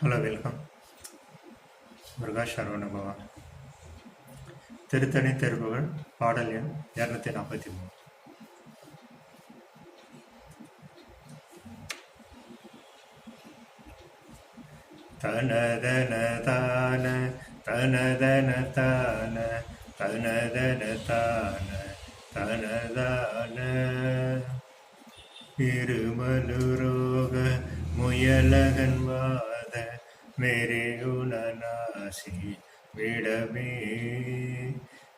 Hello welcome Muruga Saravanabhava Tiruttani Thiruppugazh பாடல் எண் இரநூத்தி நாற்பத்தி மூணு தனதன தான தனதன தான தனதன தான தனதான. இருமலுரோக முயலகன் मेरे மெரிகுணநாசி விடமே.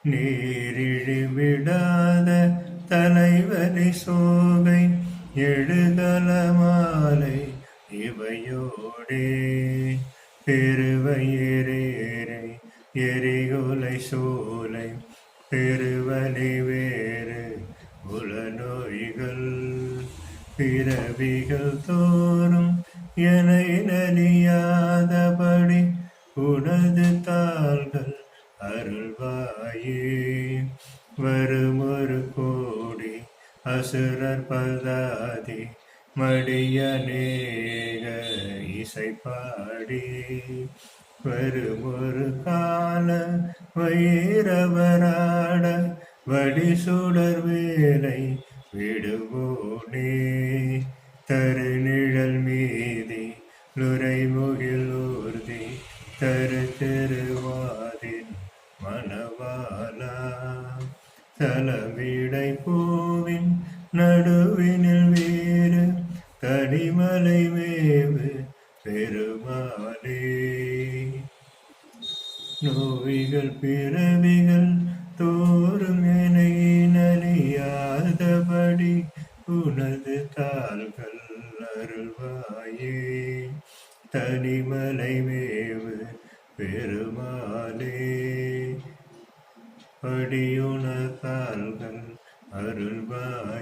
நீரிழி விடாத தலைவலி சோகை எழுதல மாலை இவையோடே பெருவையேறேரை எரிகுலை சோலை பெருவலி வேறு பிறவிகள் தோறும் என நலியாதபடி உனது தாள்கள் அருள்வாயே. வருமொரு கோடி அசுரர் பதாதி மடியநேக இசை பாடி வருமொரு கால வைரவராட வடி சுடர் வேலை விடுவோனே தரு நிழல் மீதி நுரைமுகில் ஊர்தி தரு திருவாதின் மணவாலா தலவிடை பூவின் நடுவினில் வேறு தனிமலை மேவு பெருமாளே. நோய்கள் பிறவிகள் தோறும் என்னை உனது தாள்கள் அருள்வாயே. தனிமலை மேவு பெருமாளே. படியுன தாள்கள் அருள்வாயே.